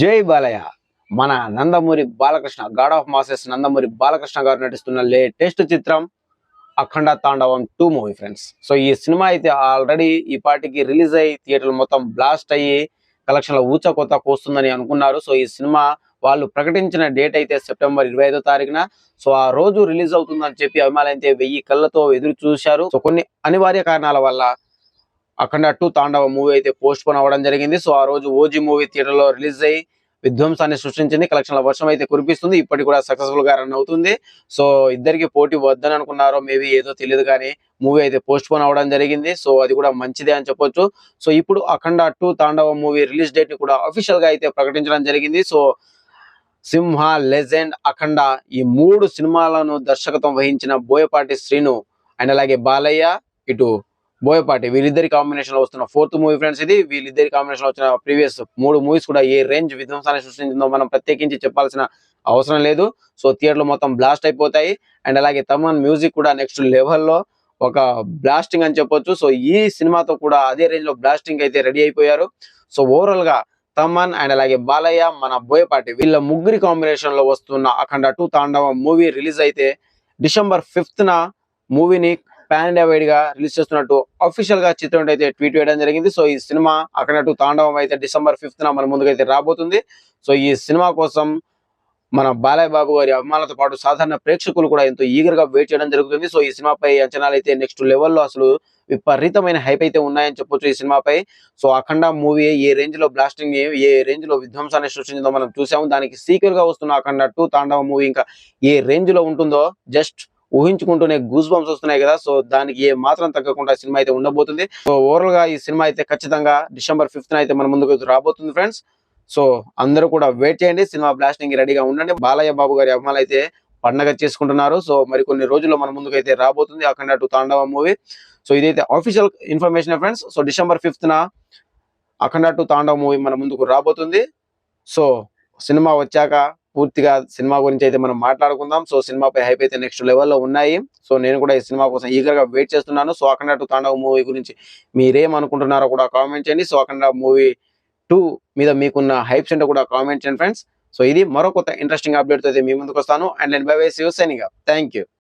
జై బాలయ్య. మన Nandamuri Balakrishna god of masses Nandamuri Balakrishna గారు నటిస్తున్న లేటెస్ట్ చిత్రం Akhanda Thandavam two movie friends so ఈ సినిమా అయితే ఆల్రెడీ ఈ పాటికి రిలీజ్ అయ్యి థియేటర్లు మొత్తం బ్లాస్ట్ అయ్యి కలెక్షన్ల ఊచ కొత్త కోస్తుందని అనుకున్నారు. సో ఈ సినిమా వాళ్ళు ప్రకటించిన డేట్ అయితే సెప్టెంబర్ ఇరవై ఐదో తారీఖున. సో ఆ రోజు రిలీజ్ అవుతుందని చెప్పి అభిమానులు అయితే వెయ్యి కళ్ళతో ఎదురు చూశారు. సో కొన్ని అనివార్య కారణాల వల్ల అఖండ టూ తాండవ మూవీ అయితే పోస్ట్ పోన్ అవ్వడం జరిగింది. సో ఆ రోజు ఓజీ మూవీ థియేటర్లో రిలీజ్ అయ్యి విధ్వంసాన్ని సృష్టించింది. కలెక్షన్ల వర్షం అయితే కురిపిస్తుంది. ఇప్పటికి కూడా సక్సెస్ఫుల్గా రన్ అవుతుంది. సో ఇద్దరికి పోటీ వద్దని అనుకున్నారో మేబీ ఏదో తెలియదు కానీ మూవీ అయితే పోస్ట్ పోన్ అవ్వడం జరిగింది. సో అది కూడా మంచిదే అని చెప్పొచ్చు. సో ఇప్పుడు Akhanda two Thandava movie release డేట్ని కూడా అఫీషియల్గా అయితే ప్రకటించడం జరిగింది. సో సింహ లెజెండ్ అఖండ ఈ మూడు సినిమాలను దర్శకత్వం వహించిన బోయపాటి శ్రీను అండ్ అలాగే బాలయ్య ఇటు బోయపాటి వీళ్ళిద్దరి కాంబినేషన్లో వస్తున్న ఫోర్త్ మూవీ ఫ్రెండ్స్ ఇది. వీళ్ళిద్దరి కాంబినేషన్లో వచ్చిన ప్రీవియస్ మూడు మూవీస్ కూడా ఏ రేంజ్ విధ్వంసాన్ని సృష్టించిందో మనం ప్రత్యేకించి చెప్పాల్సిన అవసరం లేదు. సో థియేటర్లు మొత్తం బ్లాస్ట్ అయిపోతాయి. అండ్ అలాగే తమన్ మ్యూజిక్ కూడా నెక్స్ట్ లెవెల్లో ఒక బ్లాస్టింగ్ అని చెప్పొచ్చు. సో ఈ సినిమాతో కూడా అదే రేంజ్లో బ్లాస్టింగ్ అయితే రెడీ అయిపోయారు. సో ఓవరాల్గా తమన్ అండ్ అలాగే బాలయ్య మన బోయపాటి వీళ్ళ ముగ్గురి కాంబినేషన్లో వస్తున్న Akhanda two Thandava movie release అయితే డిసెంబర్ ఫిఫ్త్ న మూవీని పాన్ ఇండియా వైడ్గా రిలీజ్ చేస్తున్నట్టు అఫీషియల్గా చిత్రం అయితే ట్వీట్ వేయడం జరిగింది. సో ఈ సినిమా అక్కడ తాండవం అయితే డిసెంబర్ ఫిఫ్త్ న మన ముందుకైతే రాబోతుంది. సో ఈ సినిమా కోసం మన బాలయ్య బాబు గారి అభిమానులతో పాటు సాధారణ ప్రేక్షకులు కూడా ఎంతో ఈగర్గా వెయిట్ చేయడం జరుగుతుంది. సో ఈ సినిమాపై అంచనాలు అయితే నెక్స్ట్ లెవెల్లో అసలు విపరీతమైన హైప్ అయితే ఉన్నాయని చెప్పొచ్చు ఈ సినిమాపై. సో అఖండ మూవీ ఏ రేంజ్లో బ్లాస్టింగ్ ఏ రేంజ్లో విధ్వంసాన్ని సృష్టించిందో మనం చూసాము. దానికి సీక్వెల్గా వస్తున్న అఖండ టూ తాండవ మూవీ ఇంకా ఏ రేంజ్లో ఉంటుందో జస్ట్ ఊహించుకుంటూనే గూస్ బంప్స్ వస్తున్నాయి కదా సో దానికి ఏ మాత్రం తగ్గకుండా సినిమా అయితే ఉండబోతుంది. సో ఓవరాల్గా ఈ సినిమా అయితే ఖచ్చితంగా డిసెంబర్ ఫిఫ్త్ అయితే మన ముందుకు రాబోతుంది ఫ్రెండ్స్ సో అందరూ కూడా వెయిట్ చేయండి సినిమా బ్లాస్టింగ్ రెడీగా ఉండండి. బాలయ్య బాబు గారి అభిమానులు అయితే పండగ చేసుకుంటున్నారు. సో మరి కొన్ని రోజుల్లో మన ముందుకు అయితే రాబోతుంది Akhanda two Thandava movie. So ఇదైతే official information friends so December fifth న అఖండ టు తాండవ మూవీ మన ముందుకు రాబోతుంది. సో సినిమా వచ్చాక పూర్తిగా సినిమా గురించి అయితే మనం మాట్లాడుకుందాం. సో సినిమాపై హైప్ అయితే నెక్స్ట్ లెవెల్లో ఉన్నాయి. సో నేను కూడా ఈ సినిమా కోసం ఈగర్గా వెయిట్ చేస్తున్నాను. So Akhanda two Thandava movie గురించి మీరేం అనుకుంటున్నారో కూడా కామెంట్ చేయండి. సో అఖండ మూవీ టూ మీద మీకున్న హైప్స్ ఏంటో కూడా కామెంట్ చేయండి ఫ్రెండ్స్ సో ఇది మరో కొత్త ఇంట్రెస్టింగ్ అప్డేట్ అయితే మీ ముందుకు వస్తాను. అండ్ నేను బై వై శివసేనిగా థ్యాంక్ యూ